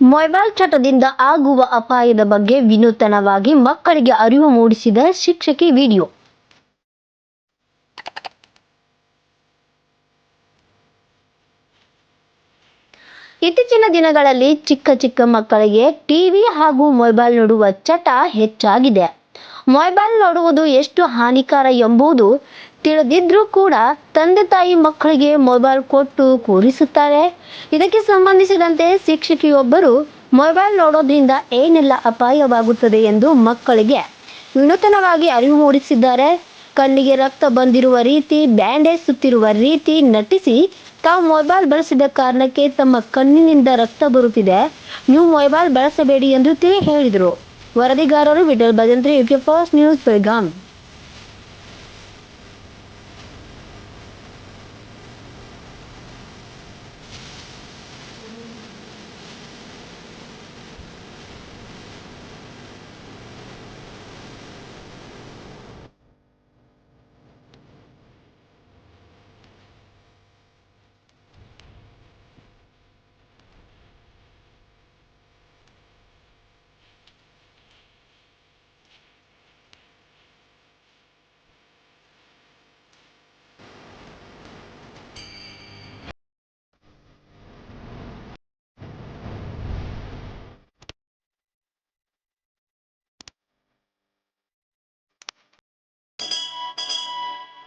Mobile ಚಟದಿಂದ ಆಗುವ ಅಪಾಯದ ಬಗ್ಗೆ ವಿನೂತನವಾಗಿ ಮಕ್ಕಳಿಗೆ ಅರಿವು ಮೂಡಿಸಿದ ಶಿಕ್ಷಕಿ ವಿಡಿಯೋ. ಇತ್ತೀಚಿನ ದಿನಗಳಲ್ಲಿ ಚಿಕ್ಕ ಚಿಕ್ಕ ಮಕ್ಕಳಿಗೆ ಟಿವಿ ಹಾಗೂ ಮೊಬೈಲ್ ನೋಡುವ ಚಟ ಹೆಚ್ಚಾಗಿದೆ. ಮೊಬೈಲ್ ನೋಡುವುದು ಎಷ್ಟು ಹಾನಿಕಾರ ಎಂಬುದು ತಿಳಿದಿದ್ರೂ ಕೂಡ ತಂದೆ ತಾಯಿ ಮಕ್ಕಳಿಗೆ ಮೊಬೈಲ್ ಕೊಟ್ಟು ಕೂರಿಸುತ್ತಾರೆ. ಇದಕ್ಕೆ ಸಂಬಂಧಿಸಿದಂತೆ ಶಿಕ್ಷಕಿಯೊಬ್ಬರು ಮೊಬೈಲ್ ನೋಡೋದ್ರಿಂದ ಏನೆಲ್ಲ ಅಪಾಯವಾಗುತ್ತದೆ ಎಂದು ಮಕ್ಕಳಿಗೆ ವಿನೂತನವಾಗಿ ಅರಿವು ಮೂಡಿಸಿದ್ದಾರೆ. ಕಣ್ಣಿಗೆ ರಕ್ತ ಬಂದಿರುವ ರೀತಿ, ಬ್ಯಾಂಡೇಜ್ ಸುತ್ತಿರುವ ರೀತಿ ನಟಿಸಿ ತಾವು ಮೊಬೈಲ್ ಬಳಸಿದ ಕಾರಣಕ್ಕೆ ತಮ್ಮ ಕಣ್ಣಿನಿಂದ ರಕ್ತ ಬರುತ್ತಿದೆ. ನೀವು ಮೊಬೈಲ್ ಬಳಸಬೇಡಿ ಎಂದು ತಿಳಿ ಹೇಳಿದರು ವರದಿಗಾರರು Vitthal Bhajantri UK fast news Belgaum